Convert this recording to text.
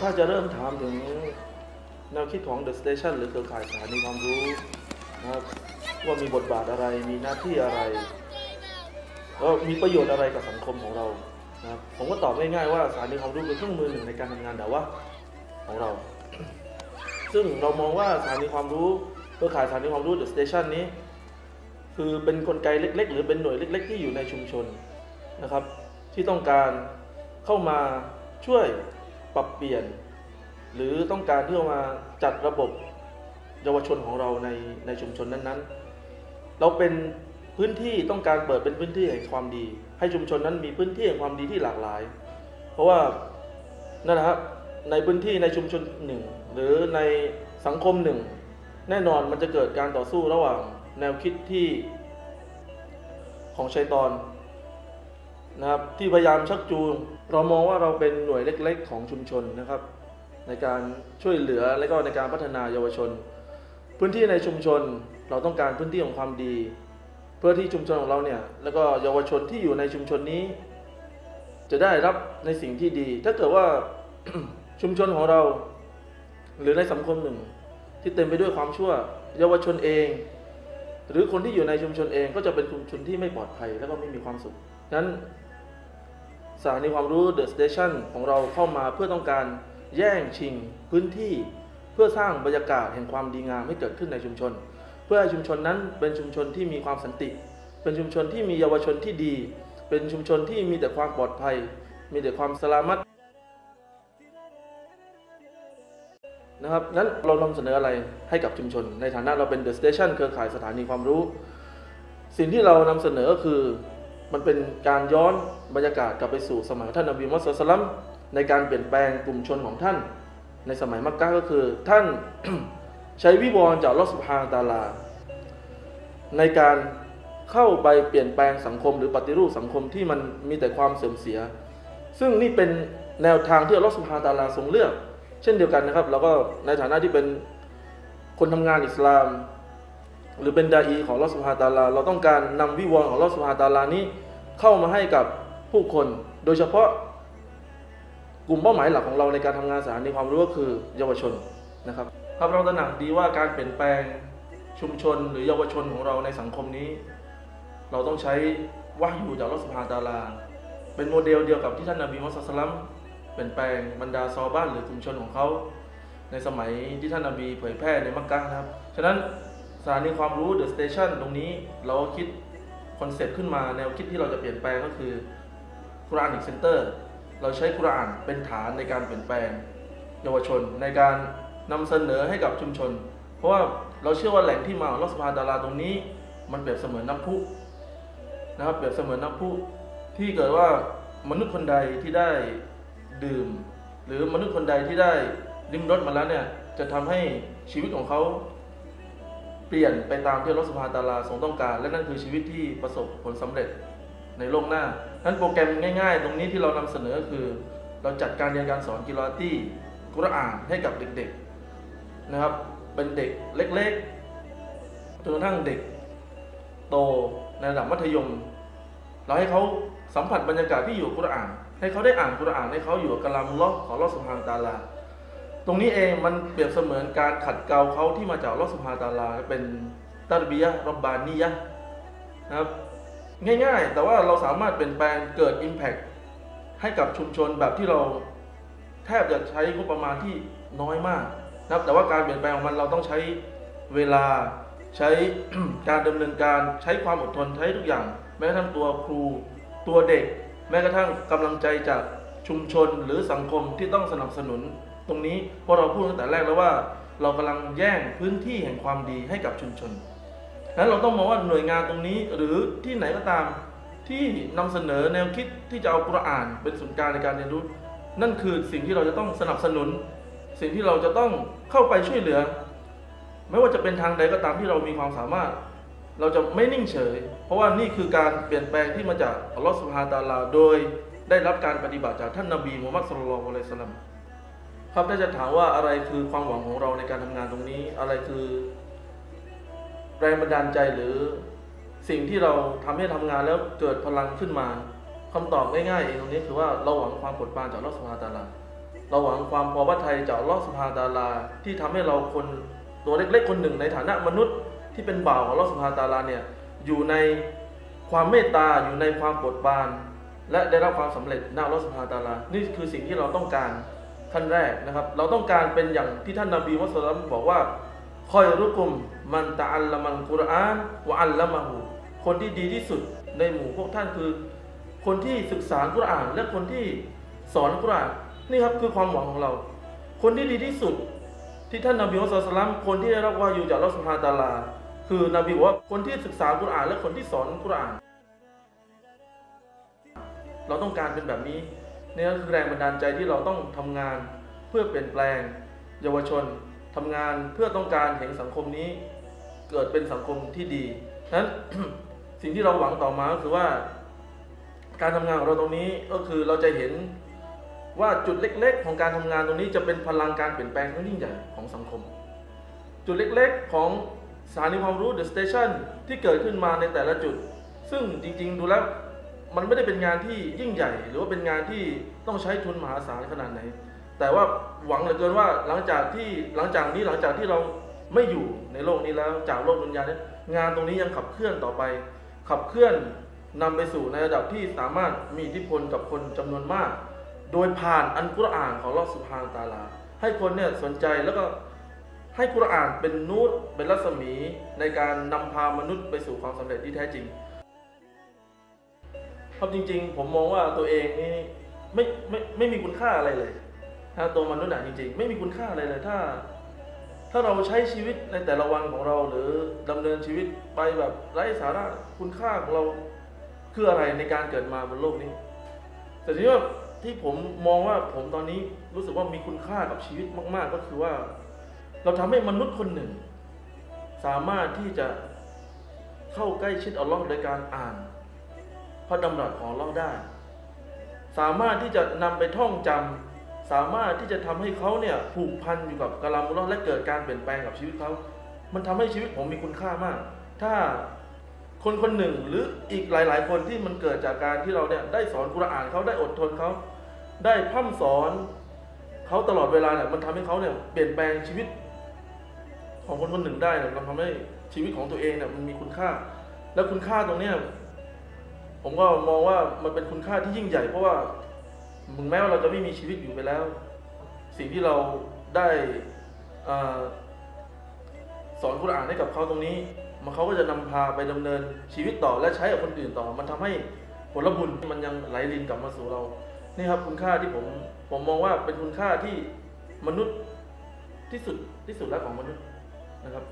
ถ้าจะเริ่มถามถึงแนวคิดของ The Station หรือเครือข่ายสถานีความรู้นะครับว่ามีบทบาทอะไรมีหน้าที่อะไรแล้วมีประโยชน์อะไรกับสังคมของเรานะครับผมก็ตอบง่ายๆว่าสถานีความรู้เป็นเครื่องมือหนึ่งในการทำงานแต่ว่าของเรา ซึ่งเรามองว่าสถานีความรู้เครือข่ายสถานีความรู้ The Station นี้ คือเป็นนกลไกเล็ก ๆ หรือเป็นหน่วยเล็ก ๆ ที่อยู่ในชุมชนนะครับ ที่ต้องการเข้ามาช่วย ปรับเปลี่ยน หรือต้องการที่จะมาจัดระบบเยาวชนของเราในในชุมชนนั้นๆ เราเป็นพื้นที่ต้องการเปิดเป็นพื้นที่แห่งความดี ให้ชุมชนนั้นมีพื้นที่แห่งความดีที่หลากหลาย เพราะว่านั่นนะครับในพื้นที่ในชุมชนหนึ่งหรือในสังคมหนึ่ง แน่นอนมันจะเกิดการต่อสู้ระหว่างแนวคิดที่ของชัยตอน นะครับที่พยายามชักจูง เรามองว่าเราเป็นหน่วยเล็กๆ ของชุมชนนะครับ ในการช่วยเหลือและก็ในการพัฒนาเยาวชน พื้นที่ในชุมชนเราต้องการพื้นที่ของความดี เพื่อที่ชุมชนของเราเนี่ยแล้วก็เยาวชนที่อยู่ในชุมชนนี้ จะได้รับในสิ่งที่ดี ถ้าเกิดว่าชุมชนของเรา หรือในสังคมหนึ่ง ที่เต็มไปด้วยความชั่ว เยาวชนเอง หรือคนที่อยู่ในชุมชนเองก็จะเป็นชุมชนที่ไม่ปลอดภัย และก็ไม่มีความสุขนั้น สถานีความรู้ The Station ของเราเข้ามาเพื่อต้องการแย่งชิงพื้นที่ เพื่อสร้างบรรยากาศแห่งความดีงามให้เกิดขึ้นในชุมชน เพื่อให้ชุมชนนั้นเป็นชุมชนที่มีความสันติ เป็นชุมชนที่มีเยาวชนที่ดี เป็นชุมชนที่มีแต่ความปลอดภัย มีแต่ความสลามัตนะครับนั้นเรานำเสนออะไรให้กับชุมชน ในฐานะเราเป็น The Station เครือข่ายสถานีความรู้ สิ่งที่เรานำเสนอก็คือ มันเป็นการย้อนบรรยากาศกลับไปสู่สมัยท่านนบีมุฮัมมัดสลัมในการเปลี่ยนแปลงกลุ่มชนของท่าน ในสมัยมักกะก็คือท่านใช้วิวรณ์จากลอสุภาตาลา ในการเข้าไปเปลี่ยนแปลงสังคมหรือปฏิรูปสังคมที่มันมีแต่ความเสื่อมเสีย ซึ่งนี่เป็นแนวทางที่อัลอสุบฮาตาลาทรงเลือก เช่นเดียวกันนะครับเราก็ในฐานะที่เป็นคนทำงานอิสลาม หรือเป็นดาอีของลอสุบฮาตาลา เราต้องการนำวิวรณ์ของลอสุบฮาตาลานี้ เข้ามาให้กับผู้คน โดยเฉพาะกลุ่มเป้าหมายหลักของเราในการทำงานสถานีความรู้ก็คือเยาวชนนะครับครับเราตระหนักดีว่าการเปลี่ยนแปลงชุมชนหรือเยาวชนของเราในสังคมนี้ เราต้องใช้วะยูจากลอสุบฮาตาลา เป็นโมเดลเดียวกับที่ท่านนบีมุฮัมมัดสลัมเปลี่ยนแปลงบรรดาซอบ้านหรือกลุ่มชนของเขาในสมัยที่ท่านนบีเผยแพร่ในมักกะนะครับ ฉะนั้น ถานีความรู้เดอะสเตชันตรงนี้เราคิดคอนเซ็ปต์ขึ้นมาแนวคิดที่เราจะเปลี่ยนแปลงก็คือคุรานอีกเซ็นเตอร์เราใช้คุรานเป็นฐานในการเปลี่ยนแปลง เยาวชนในการนำเสนอให้กับชุมชน เพราะว่าเราเชื่อว่าแหล่งที่มาของลอสพาดาราตรงนี้ มันเปรียบเสมือนน้ำพุนะครับเปรียบเสมือนน้ำพุที่เกิดว่ามนุษย์คนใดที่ได้ดื่ม หรือมนุษย์คนใดที่ได้ลิ้มรสมาแล้วเนี่ยจะทำให้ชีวิตของเขา เปลี่ยนไปตามที่รัสภาตาลาทรงต้องการ และนั่นคือชีวิตที่ประสบผลสำเร็จในโลกหน้านั้นโปรแกรมง่าย ๆ ตรงนี้ที่เรานำเสนอคือ เราจัดการเรียนการสอนกิรอตี้กุรอานให้กับเด็กๆนะครับ เป็นเด็กเล็กๆจนกระทั่งเด็กโตในระดับมัธยม เราให้เขาสัมผัสบรรยากาศที่อยู่กุรอาน ให้เขาได้อ่านกุรอานให้เขาอยู่กับกลามุลลอฮ์ของลอสุภาตาลา ตรงนี้เองมันเปรียบเสมือนการขัดเกลาเขาที่มาจากลอสุภาตาลาเป็นตารบียะรับบานียะนะครับง่ายๆ แต่ว่าเราสามารถเปลี่ยนแปลงเกิด Impact ให้กับชุมชนแบบที่เราแทบจะใช้งบประมาณที่น้อยมากนะครับแต่ว่าการเปลี่ยนแปลงของมันเราต้องใช้เวลาใช้การดำเนินการใช้ความอดทนใช้ทุกอย่าง แม้กระทั่งตัวครูตัวเด็ก แม้กระทั่งกำลังใจจากชุมชนหรือสังคมที่ต้องสนับสนุน ตรงนี้เพราะเราพูดตั้งแต่แรกแล้วว่า เรากำลังแย่งพื้นที่แห่งความดีให้กับชุมชนนั้นเราต้องมองว่าหน่วยงานตรงนี้หรือที่ไหนก็ตามที่นำเสนอแนวคิดที่จะเอากุรอานเป็นศูนย์กลางในการเรียนรู้ นั่นคือสิ่งที่เราจะต้องสนับสนุน สิ่งที่เราจะต้องเข้าไปช่วยเหลือ ไม่ว่าจะเป็นทางใดก็ตามที่เรามีความสามารถ เราจะไม่นิ่งเฉย เพราะว่านี่คือการเปลี่ยนแปลงที่มาจากอัลลอฮฺสุบฮาตาลา โดยได้รับการปฏิบัติจากท่านนบีมูฮัมมัดสุลลัลอะลัยฮิสสลาม ครับถ้าจะถามว่าอะไรคือความหวังของเราในการทำงานตรงนี้ อะไรคือ แรงบันดาลใจหรือสิ่งที่เราทำให้ทำงานแล้วเกิดพลังขึ้นมาคำตอบง่ายๆเองตรงนี้คือว่าเราหวังความโปรดปรานจากลอสุบฮาตาลาเราหวังความพอพระทัยจากลอสุบฮาตาลาที่ทำให้เราคนตัวเล็กๆคนหนึ่งในฐานะมนุษย์ ที่เป็นบ่าวของลอสุบฮาตาลาเนี่ยอยู่ในความเมตตาอยู่ในความโปรดปราน และได้รับความสำเร็จหน้าลอสุบฮาตาลานี่คือสิ่งที่เราต้องการ ขั้นแรกนะครับ เราต้องการเป็นอย่างที่ท่านนบีมุสลิมบอกว่าคอยรุกุมมันตะอัลละมันกุรอานวะอัลละมะฮูคนที่ดีที่สุดในหมู่พวกท่านคือ คนที่ศึกษากุรอาน และคนที่สอนกุรอานนี่ครับคือความหวังของเรา คนที่ดีที่สุด ที่ท่านนบีมุสลิมคนที่ได้รับวายูจากอัลลอฮฺสุบฮานตาลา คือนบีบอกว่าคนที่ศึกษากุรอาน และคนที่สอนกุรอาน เราต้องการเป็นแบบนี้ นี่ก็คือแรงบันดาลใจที่เราต้องทำงานเพื่อเปลี่ยนแปลง เยาวชนทำงานเพื่อต้องการเห็นสังคมนี้เกิดเป็นสังคมที่ดีนั้นสิ่งที่เราหวังต่อมาก็คือว่า การทำงานของเราตรงนี้ก็คือเราจะเห็นว่าจุดเล็ก ๆ ของการทำงานตรงนี้จะเป็นพลังการเปลี่ยนแปลงที่ยิ่งใหญ่ของสังคม จุดเล็ก ๆ ของสถานีความรู้ The Station ที่เกิดขึ้นมาในแต่ละจุด ซึ่งจริง ๆ ดูแล้ว มันไม่ได้เป็นงานที่ยิ่งใหญ่ หรือว่าเป็นงานที่ต้องใช้ทุนมหาศาลขนาดไหน แต่ว่าหวังเหลือเกินว่าหลังจากที่หลังจากนี้หลังจากที่เราไม่อยู่ในโลกนี้แล้วจากโลกดุนยาเนี่ยงานตรงนี้ยังขับเคลื่อนต่อไป ขับเคลื่อนนำไปสู่ในระดับที่สามารถมีอิทธิพลกับคนจำนวนมาก โดยผ่านอันกุรอานของลอสุภานตาลา ให้คนเนี่ยสนใจแล้วก็ให้กุรอานเป็นนูตเป็นรัศมีในการนำพามนุษย์ไปสู่ความสำเร็จที่แท้จริง เพราะจริง ๆ ผมมองว่าตัวเองนี่ไม่ไม่ไม่มีคุณค่าอะไรเลยถ้าตัวมนุษย์อะจริง ๆ ไม่มีคุณค่าอะไรเลยถ้า ถ้าเราใช้ชีวิตในแต่ละวันของเรา หรือดำเนินชีวิตไปแบบไร้สาระคุณค่าของเราคืออะไรในการเกิดมาบนโลกนี้ แต่ทีนี้ว่าที่ผมมองว่าผมตอนนี้รู้สึกว่ามีคุณค่ากับชีวิตมาก ๆ ก็คือว่า เราทำให้มนุษย์คนหนึ่ง สามารถที่จะเข้าใกล้ชิดอัลลอฮ์โดยการอ่าน พระดำรัสของเราได้ สามารถที่จะนำไปท่องจำสามารถที่จะทำให้เขาเนี่ยผูกพันอยู่กับกะลามุลอและเกิดการเปลี่ยนแปลงกับชีวิตเขามันทำให้ชีวิตผมมีคุณค่ามาก ถ้าคนคนหนึ่งหรืออีกหลาย ๆ คนที่มันเกิดจากการที่เราเนี่ยได้สอนกุรอานเขาได้อดทนเขาได้พร่ำสอนเขาตลอดเวลาเนี่ยมันทำให้เขาเนี่ยเปลี่ยนแปลงชีวิต ของคนคนหนึ่งได้เนี่ยมันทำให้ชีวิตของตัวเองเนี่ยมันมีคุณค่า แล้วคุณค่าตรงเนี้ย ผมก็มองว่ามันเป็นคุณค่าที่ยิ่งใหญ่เพราะว่าถึงแม้ว่าเราจะไม่มีชีวิตอยู่ไปแล้ว สิ่งที่เราได้อสอนกุรอานให้กับเขาตรงนี้ มันเขาก็จะนำพาไปดำเนินชีวิตต่อและใช้กับคนอื่นต่อ มันทำให้ผลบุญมันยังไหลลินกลับมาสู่เรา นี่ครับคุณค่าที่ผมผมมองว่าเป็นคุณค่าที่มนุษย์ที่สุดที่สุดแล้วของมนุษย์นะครับ